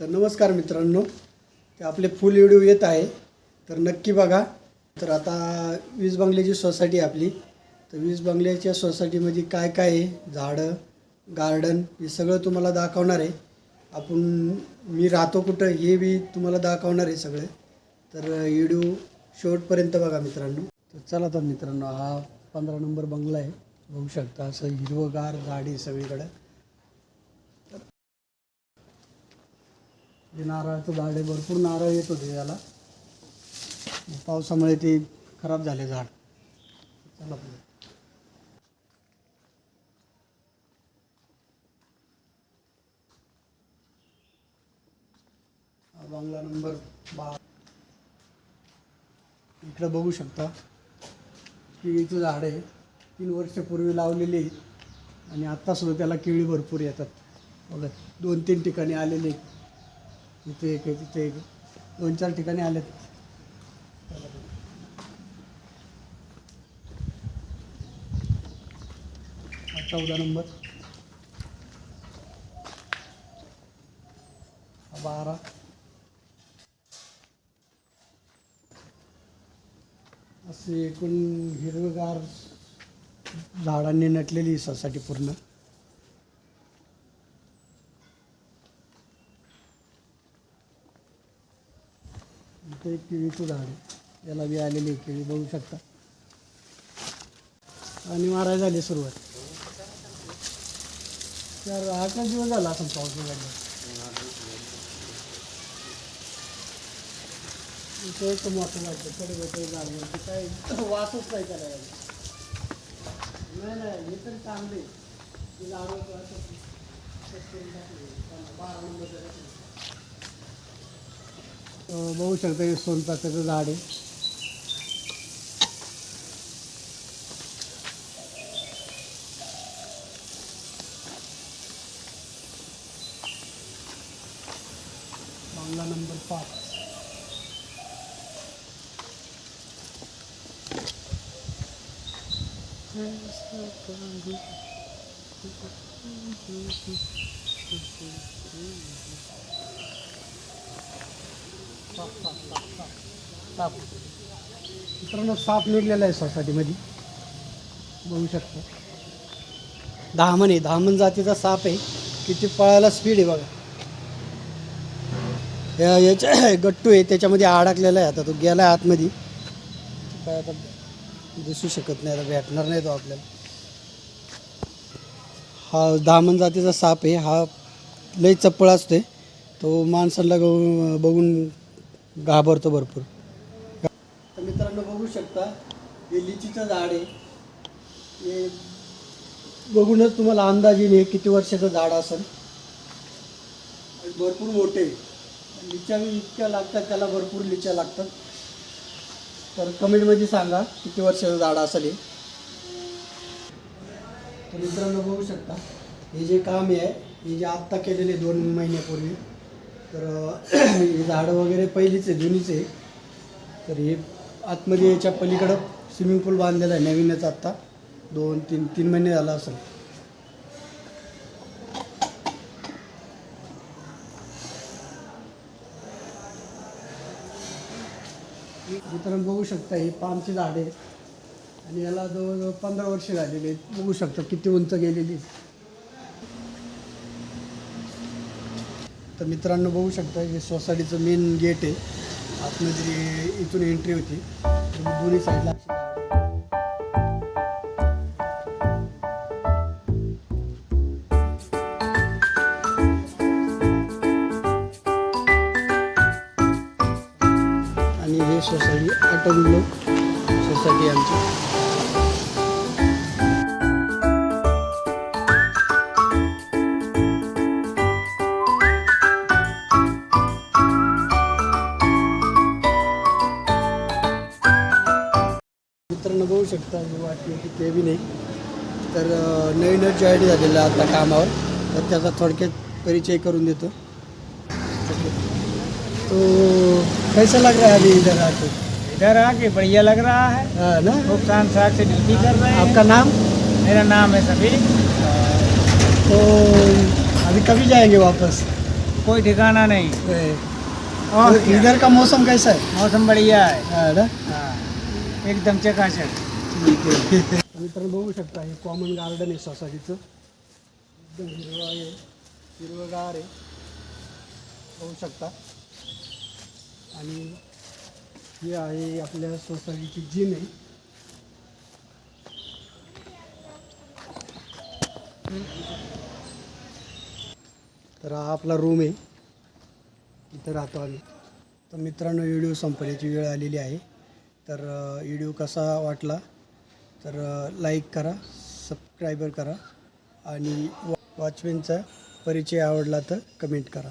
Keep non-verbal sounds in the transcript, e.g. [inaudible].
तर नमस्कार मित्रांनो. ते आपले फुल व्हिडिओ येत आहे. तर नक्की बघा. तर आता वीज बंगल्याची सोसायटी आहे आपली. तर वीज बंगल्याच्या सोसायटीमध्ये काय काय आहे? झाडं गार्डन हे सगळं तुम्हाला दाखवणार आहे. आपण मी राहतो कुठं हे बी तुम्हाला दाखवणार आहे सगळे. तर व्हिडिओ शेवटपर्यंत बघा मित्रांनो. तर चला तर मित्रांनो हा पंधरा नंबर बंगला आहे. बघू शकता असं हिरवंगार झाडी सगळीकडं. हे नारळाचं झाड आहे भरपूर नारळ येत होते याला. पावसामुळे ते खराब झाले झाड. चला पुढे. हा बांगला नंबर बा इकडं बघू शकता केळीचं झाड आहे. तीन वर्षापूर्वी लावलेली आणि आत्ता सुद्धा त्याला केळी भरपूर येतात. बघा दोन तीन ठिकाणी आलेले आहेत. इथे एक आहे तिथे एक. दोन चार ठिकाणी आलेत. चौदा नंबर. बारा. असे एकूण हिरवेगार झाडांनी नटलेली ससाठी पूर्ण. इथे एक केळीचं झाड आहे याला बी आलेली आहे केळी बघू शकता. आणि मारायला झाली सुरुवात. तर आठच दिवस झाला असं पाऊस उघडला इथं एक मोठं लागतं कडे भेटे झाड काय वासच नाही करायला. नाही नाही हे तर चांगले हे झाडं असं बारा नंबर बघू शकता हे सोनपात्याचं झाड आहे बांगला नंबर पाच Thank you. साप साप साप साप साप मित्रांनो साप निघलेला आहे सोसायटीमध्ये. बघू शकता. दहामन आहे. दहामन जातीचा साप आहे. किती पळायला स्पीड आहे बघा. या याच्या [coughs] गट्टू आहे. त्याच्यामध्ये अडकलेला आहे आता. तो गेला आहे आतमध्ये. काय आता दिसू शकत नाही. आता भेटणार नाही तो आपल्याला. हा दामन जातीचा साप आहे. हा लई चप्पळ असते तो माणसांना बघून घाबरतो भरपूर. तर मित्रांनो बघू शकता हे लिचीचं झाड आहे. हे बघूनच तुम्हाला अंदाज येईल हे किती वर्षाचं झाड असेल. भरपूर मोठे लिच्या इतक्या लागतात त्याला भरपूर लिच्या लागतात. तर कमेंटमध्ये सांगा किती वर्षाचं झाड असेल हे. तर मित्रांनो बघू शकता हे जे काम आहे हे जे आत्ता केलेले दोन महिन्यापूर्वी तर [clears throat] हे झाडं वगैरे पहिलीच आहे जुनीच आहे. तर हे आतमध्ये याच्या पलीकडं स्विमिंग पूल बांधलेला आहे नवीनच आत्ता दोन तीन तीन महिने झाला असेल. मित्रांनो बघू शकता ही पामची झाडे. आणि याला जवळजवळ पंधरा वर्ष झालेली आहेत. बघू शकता किती उंच गेलेली तर मित्रांनो बघू शकता हे सोसायटीचं मेन गेट आहे. आतमध्ये इथून एंट्री होती. दोन्ही साईडला आणि हे सोसायटी अटल लोक सोसायटी आमची. शकता मी वाटली की ते बी नाही. तर अं, नवीनच जॉईन झालेलं आता कामावर. तर त्याचा थोडक्यात परिचय करून देतो. तो कैसा लग रहा है अभी इधर आके? इधर आके बढ़िया लग रहा है। हाँ ना? खूब शान साग से ड्यूटी कर रहे हैं। आपका नाम? मेरा नाम है सभी तो अभी कभी जाएँगे वापस? कोई ठिकाना नहीं। और इधर का मौसम कैसा है? मौसम बढ़िया है। हा ना? हाँ। एकदम चकाचक। मित्रांनो बघू शकता हे कॉमन गार्डन आहे सोसायटीचं. एकदम हिरवं आहे हिरवंगार आहे. बघू शकता. आणि हे आहे आपल्या सोसायटीची जिम आहे. तर हा आपला रूम आहे. इथं राहतो आम्ही. तर मित्रांनो व्हिडिओ संपण्याची वेळ आलेली आहे. तर व्हिडिओ कसा वाटला? तर लाईक करा सबस्क्रायबर करा आणि वॉचमॅनचा परिचय आवडला तर कमेंट करा.